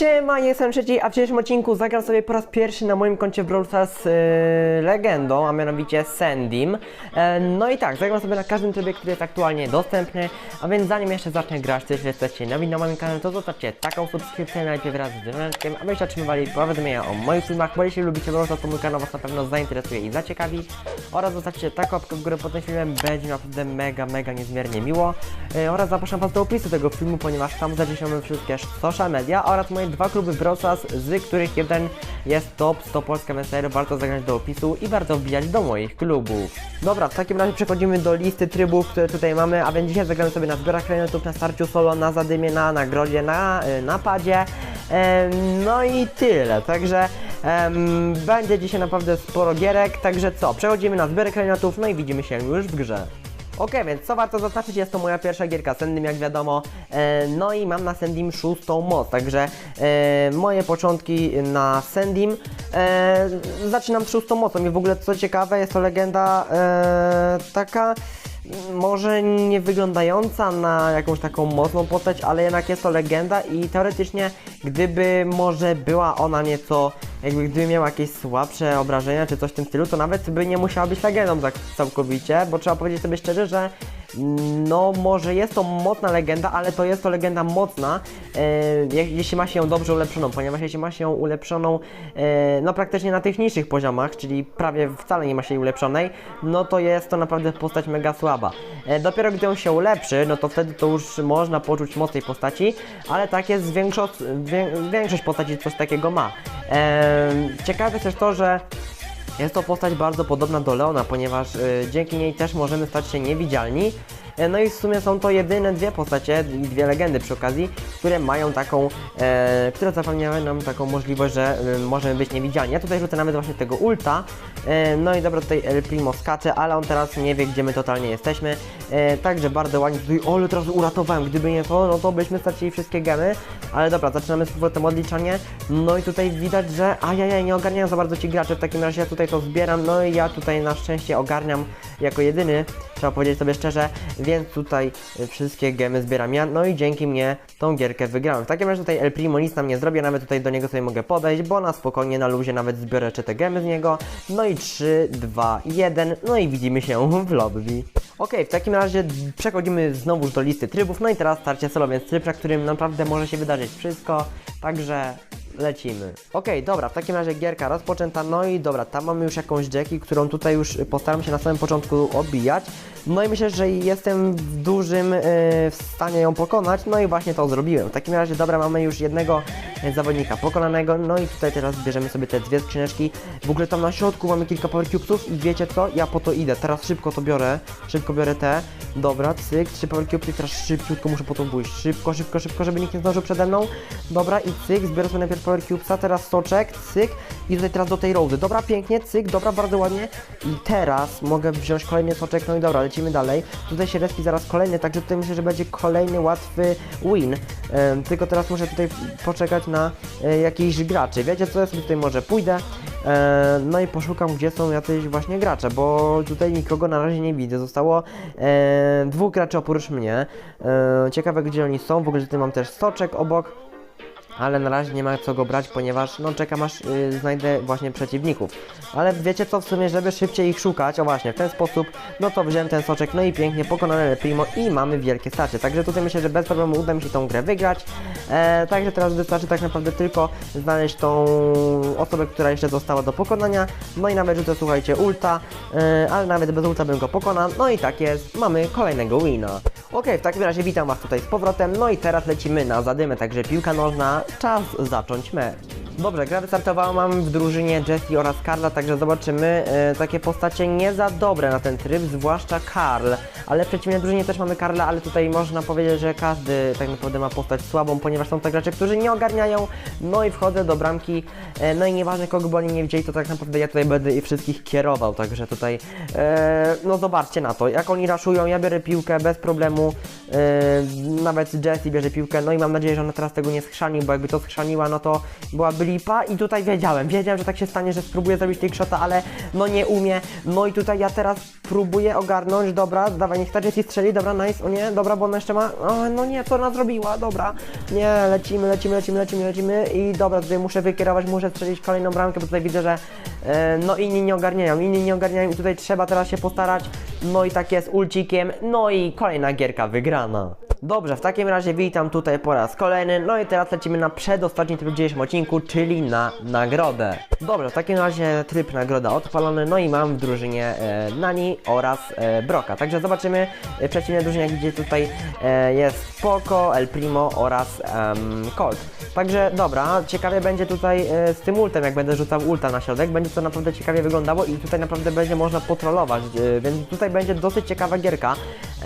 Siema, jestem trzeci, a w dzisiejszym odcinku zagram sobie po raz pierwszy na moim koncie Brawl Stars yy, legendą, a mianowicie Sandym. E, no i tak, zagram sobie na każdym trybie, który jest aktualnie dostępny, a więc zanim jeszcze zacznę grać, to jeśli jesteście nowi na moim kanale, to zostawcie taką subskrypcję najpierw wraz z dzwoneczkiem, abyście otrzymywali powiadomienia o moich filmach, bo jeśli lubicie Brawl Stars, to mój kanał was na pewno zainteresuje i zaciekawi. Oraz zostawcie taką łapkę w górę pod tym filmem, będzie naprawdę mega, mega niezmiernie miło. E, oraz zapraszam was do opisu tego filmu, ponieważ tam zadziesiamy wszystkie social media oraz moje dwa kluby Stars, z których jeden jest top 100 Polska MSR, warto zagrać do opisu i warto wbijać do moich klubów. Dobra, w takim razie przechodzimy do listy trybów, które tutaj mamy, a więc dzisiaj zagramy sobie na zbiorach kredytów, na starciu solo, na zadymie, na nagrodzie, na y, napadzie. Em, no i tyle, także em, będzie dzisiaj naprawdę sporo gierek, także co, przechodzimy na zbiory kredytów, no i widzimy się już w grze. Ok, więc co warto zaznaczyć, jest to moja pierwsza gierka Sendym, jak wiadomo. E, no i mam na Sendym szóstą moc, także e, moje początki na Sendym. E, zaczynam szóstą mocą i w ogóle co ciekawe, jest to legenda taka może nie wyglądająca na jakąś taką mocną postać, ale jednak jest to legenda i teoretycznie gdyby może była ona nieco, jakby gdyby miała jakieś słabsze obrażenia czy coś w tym stylu, to nawet by nie musiała być legendą tak całkowicie, bo trzeba powiedzieć sobie szczerze, że no może jest to mocna legenda, ale to jest to legenda mocna, e, je- jeśli ma się ją dobrze ulepszoną, ponieważ jeśli ma się ją ulepszoną e, no praktycznie na tych niższych poziomach, czyli prawie wcale nie ma się jej ulepszonej, no to jest to naprawdę postać mega słaba. E, dopiero gdy ją się ulepszy, no to wtedy to już można poczuć moc tej postaci, ale tak jest większość, wię, większość postaci coś takiego ma. E, ciekawe też to, że jest to postać bardzo podobna do Leona, ponieważ y, dzięki niej też możemy stać się niewidzialni. E, No i w sumie są to jedyne dwie postacie i dwie legendy przy okazji, które mają taką, e, które zapewniają nam taką możliwość, że y, możemy być niewidzialni. Ja tutaj rzucę nawet właśnie tego ulta. E, no i dobra, tutaj El Primo skacze, ale on teraz nie wie, gdzie my totalnie jesteśmy. E, także bardzo ładnie tutaj, ole, teraz uratowałem, gdyby nie to, no to byśmy stracili wszystkie gemy. Ale dobra, zaczynamy z powrotem odliczanie. No i tutaj widać, że ajajaj, nie ogarniają za bardzo ci gracze, w takim razie ja tutaj to zbieram, no i ja tutaj na szczęście ogarniam jako jedyny, trzeba powiedzieć sobie szczerze, więc tutaj wszystkie gemy zbieram ja, no i dzięki mnie tą gierkę wygrałem. W takim razie tutaj El Primo nic nam nie zrobi, nawet tutaj do niego sobie mogę podejść, bo na spokojnie, na luzie nawet zbiorę jeszcze te gemy z niego. No i 3, 2, 1, no i widzimy się w lobby. Ok, w takim razie przechodzimy znowu do listy trybów, no i teraz starcie solo, więc tryb, na którym naprawdę może się wydarzyć wszystko, także lecimy. Okej, dobra, w takim razie gierka rozpoczęta, no i dobra, tam mamy już jakąś Jackie, którą tutaj już postaram się na samym początku obijać. No i myślę, że jestem w dużym e, w stanie ją pokonać, no i właśnie to zrobiłem. W takim razie, dobra, mamy już jednego e, zawodnika pokonanego, no i tutaj teraz bierzemy sobie te dwie skrzyneczki. W ogóle tam na środku mamy kilka power cubesów i wiecie co, ja po to idę, teraz szybko to biorę, szybko biorę te, dobra, cyk, trzy power cubesy, teraz szybciutko muszę po to pójść, szybko, szybko, szybko, żeby nikt nie zdążył przede mną, dobra i cyk, zbiorę sobie najpierw power cubesa, teraz soczek, cyk i tutaj teraz do tej rody, dobra, pięknie, cyk, dobra, bardzo ładnie i teraz mogę wziąć kolejny soczek, no i dobra, lecimy dalej, tutaj się respi zaraz kolejny, także tutaj myślę, że będzie kolejny łatwy win, tylko teraz muszę tutaj poczekać na e, jakichś graczy, wiecie co, ja sobie tutaj może pójdę, E, no i poszukam, gdzie są jacyś właśnie gracze, bo tutaj nikogo na razie nie widzę. Zostało e, dwóch graczy oprócz mnie. E, ciekawe, gdzie oni są. W ogóle tutaj mam też soczek obok. Ale na razie nie ma co go brać, ponieważ no czekam aż y, znajdę właśnie przeciwników. Ale wiecie co, w sumie, żeby szybciej ich szukać, o właśnie, w ten sposób, no to wziąłem ten soczek, no i pięknie pokonany El Primo i mamy wielkie starcie. Także tutaj myślę, że bez problemu uda mi się tą grę wygrać. E, także teraz wystarczy tak naprawdę tylko znaleźć tą osobę, która jeszcze została do pokonania. No i nawet rzucę, słuchajcie, ulta, e, ale nawet bez ulta bym go pokonał. No i tak jest, mamy kolejnego wina. Okej, w takim razie witam Was tutaj z powrotem. No i teraz lecimy na zadymę, także piłka nożna, czas zacząć mecz. Dobrze, gra wystartowała, mam w drużynie Jessie oraz Karla, także zobaczymy. E, takie postacie nie za dobre na ten tryb, zwłaszcza Karl. Ale w przeciwnej drużynie też mamy Karla, ale tutaj można powiedzieć, że każdy tak naprawdę ma postać słabą, ponieważ są to gracze, którzy nie ogarniają. No i wchodzę do bramki, e, no i nieważne kogo by oni nie widzieli, to tak naprawdę ja tutaj będę ich wszystkich kierował, także tutaj, e, no zobaczcie na to, jak oni raszują, ja biorę piłkę bez problemu, e, nawet Jessie bierze piłkę, no i mam nadzieję, że ona teraz tego nie schrzani, bo jakby to schrzaniła, no to byłaby i tutaj wiedziałem, wiedziałem, że tak się stanie, że spróbuję zrobić trickshota, ale no nie umie. No i tutaj ja teraz próbuję ogarnąć, dobra, dawaj, niech ta Jessie strzeli, dobra, nice, o nie, dobra, bo ona jeszcze ma, o, no nie, co ona zrobiła, dobra, nie, lecimy, lecimy, lecimy, lecimy, lecimy i dobra, tutaj muszę wykierować, muszę strzelić kolejną bramkę, bo tutaj widzę, że e, no inni nie ogarniają, inni nie ogarniają i tutaj trzeba teraz się postarać, no i tak jest, ulcikiem, no i kolejna gierka wygrana. Dobrze, w takim razie witam tutaj po raz kolejny, no i teraz lecimy na przedostatni tryb w dzisiejszym odcinku, czyli na nagrodę. Dobrze, w takim razie tryb nagroda odpalony, no i mam w drużynie e, Nani oraz e, Broka, także zobaczymy e, przeciwne drużyny, jak gdzie tutaj e, jest Poco, El Primo oraz em, Colt. Także dobra, ciekawie będzie tutaj e, z tym ultem, jak będę rzucał ulta na środek, będzie to naprawdę ciekawie wyglądało i tutaj naprawdę będzie można potrolować, e, więc tutaj będzie dosyć ciekawa gierka.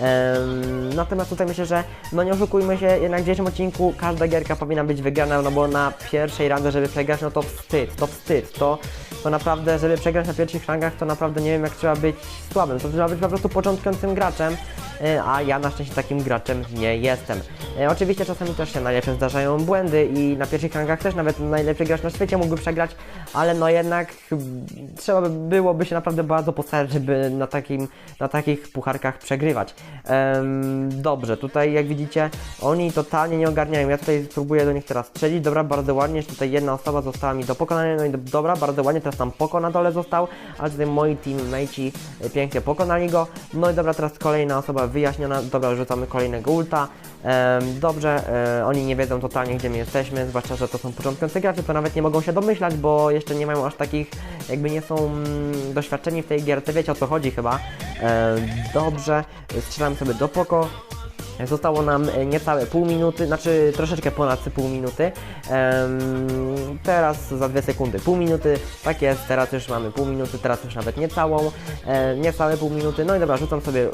Em, natomiast tutaj myślę, że no nie oszukujmy się, jednak w dzisiejszym odcinku każda gierka powinna być wygrana, no bo na pierwszej randze, żeby przegrać, no to wstyd, to wstyd, to, to naprawdę, żeby przegrać na pierwszych rangach, to naprawdę nie wiem jak trzeba być słabym, to trzeba być po prostu początkującym graczem, e, a ja na szczęście takim graczem nie jestem. E, Oczywiście czasami też się najlepszym zdarzają błędy i na pierwszych rangach też nawet najlepszy gracz na świecie mógłby przegrać, ale no jednak trzeba by byłoby się naprawdę bardzo postarać, żeby na, takim, na takich pucharkach przegrywać. Em, dobrze, tutaj jak widzicie, oni totalnie nie ogarniają. Ja tutaj spróbuję do nich teraz strzelić. Dobra, bardzo ładnie. Jeszcze Tutaj jedna osoba została mi do pokonania. No i do, dobra, bardzo ładnie. Teraz tam Poko na dole został, ale tutaj moi teammateci e, pięknie pokonali go. No i dobra, teraz kolejna osoba wyjaśniona. Dobra, rzucamy kolejnego ulta. Em, dobrze, e, oni nie wiedzą totalnie, gdzie my jesteśmy, zwłaszcza, że to są początkujący gracze, to nawet nie mogą się domyślać, bo jeszcze nie mają aż takich, jakby nie są mm, doświadczeni w tej gierce, wiecie o co chodzi chyba. E, dobrze, strzelamy sobie do poko. Zostało nam e, niecałe pół minuty, znaczy troszeczkę ponad pół minuty. Teraz za dwie sekundy pół minuty, tak jest, teraz już mamy pół minuty, teraz już nawet niecałą, e, niecałe pół minuty. No i dobra, rzucam sobie y,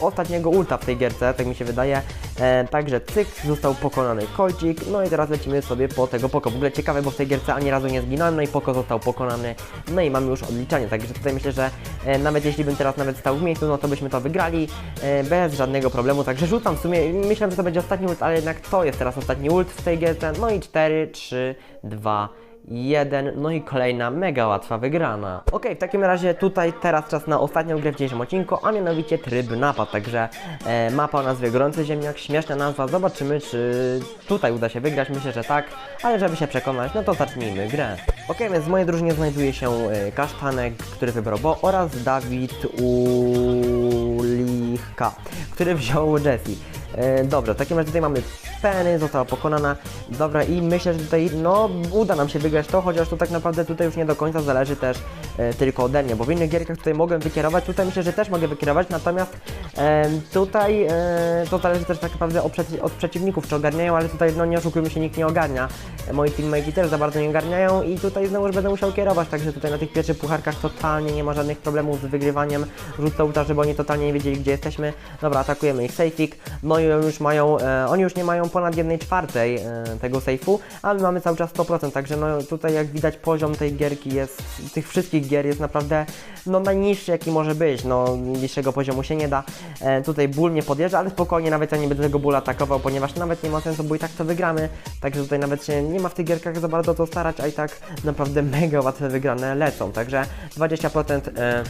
ostatniego ulta w tej gierce, tak mi się wydaje. E, także cyk, został pokonany kolcik, no i teraz lecimy sobie po tego poko. W ogóle ciekawe, bo w tej gierce ani razu nie zginąłem, no i poko został pokonany, no i mamy już odliczanie, także tutaj myślę, że e, nawet jeśli bym teraz nawet stał w miejscu, no to byśmy to wygrali e, bez żadnego problemu, także rzucam w sumie, myślałem, że to będzie ostatni ult, ale jednak to jest teraz ostatni ult w tej gierce, no i 4, 3, 2, 1, no i kolejna mega łatwa wygrana. Ok, w takim razie tutaj teraz czas na ostatnią grę w dzisiejszym odcinku, a mianowicie tryb napad, także e, mapa o nazwie Gorący Ziemniak, śmieszna nazwa, zobaczymy czy tutaj uda się wygrać, myślę, że tak, ale żeby się przekonać, no to zacznijmy grę. Ok, więc w mojej drużynie znajduje się e, Kasztanek, który wybrał Bo oraz Dawid Ulichka, który wziął Jessie. E, Dobrze, w takim razie tutaj mamy Penny, została pokonana. Dobra, i myślę, że tutaj no uda nam się wygrać to, chociaż to tak naprawdę tutaj już nie do końca zależy też e, tylko ode mnie, bo w innych gierkach tutaj mogłem wykierować, tutaj myślę, że też mogę wykierować, natomiast e, tutaj e, to zależy też tak naprawdę od, od przeciwników, czy ogarniają, ale tutaj no nie oszukujmy się, nikt nie ogarnia. Moi teammates też za bardzo nie ogarniają i tutaj znowu już będę musiał kierować, także tutaj na tych pierwszych pucharkach totalnie nie ma żadnych problemów z wygrywaniem rzut ulta, żeby oni totalnie nie wiedzieli, gdzie jesteśmy. Dobra, atakujemy ich safeik, no i już mają, e, oni już nie mają ponad 1 czwartej e, tego safe'u, a my mamy cały czas 100%, także no tutaj jak widać poziom tej gierki jest, tych wszystkich gier jest naprawdę no najniższy jaki może być, no niższego poziomu się nie da. E, tutaj ból nie podjeżdża, ale spokojnie, nawet ja nie będę tego bólu atakował, ponieważ nawet nie ma sensu, bo i tak to wygramy, także tutaj nawet się nie ma w tych gierkach za bardzo co starać, a i tak naprawdę mega łatwe wygrane lecą, także 20% e,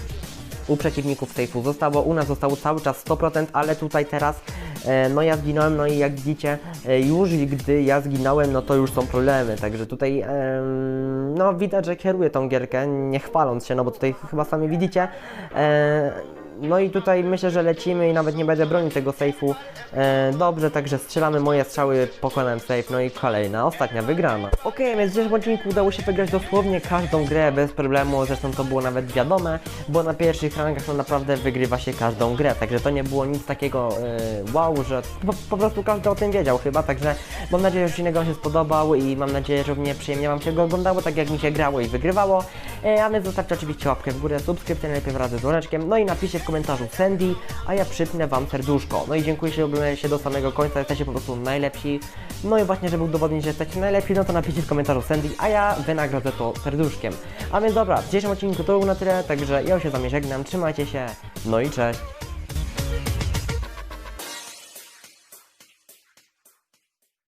u przeciwników safe'u zostało, u nas zostało cały czas 100%, ale tutaj teraz no ja zginąłem, no i jak widzicie, e, już gdy ja zginąłem, no to już są problemy, także tutaj no widać, że kieruję tą gierkę, nie chwaląc się, no bo tutaj chyba sami widzicie, e, no i tutaj myślę, że lecimy i nawet nie będę bronił tego safe'u. E, dobrze, także strzelamy moje strzały, pokonałem safe, no i kolejna, ostatnia wygrana. Okej, więc w dzisiejszym odcinku udało się wygrać dosłownie każdą grę bez problemu, zresztą to było nawet wiadome, bo na pierwszych rangach no naprawdę wygrywa się każdą grę, także to nie było nic takiego e, wow, że po, po prostu każdy o tym wiedział chyba, także mam nadzieję, że odcinek Wam się spodobał i mam nadzieję, że równie przyjemnie Wam się go oglądało, tak jak mi się grało i wygrywało. E, a więc zostawcie oczywiście łapkę w górę, subskrypcję najlepiej wraz z dzwoneczkiem, no i napiszcie w komentarzu Sandy, a ja przypnę Wam serduszko. No i dziękuję, że oglądaliście do samego końca, jesteście po prostu najlepsi. No i właśnie, żeby udowodnić, że jesteście najlepsi, no to napiszcie w komentarzu Sandy, a ja wynagrodzę to serduszkiem. A więc dobra, w dzisiejszym odcinku to było na tyle, także ja już się z Wami żegnam, trzymajcie się, no i cześć.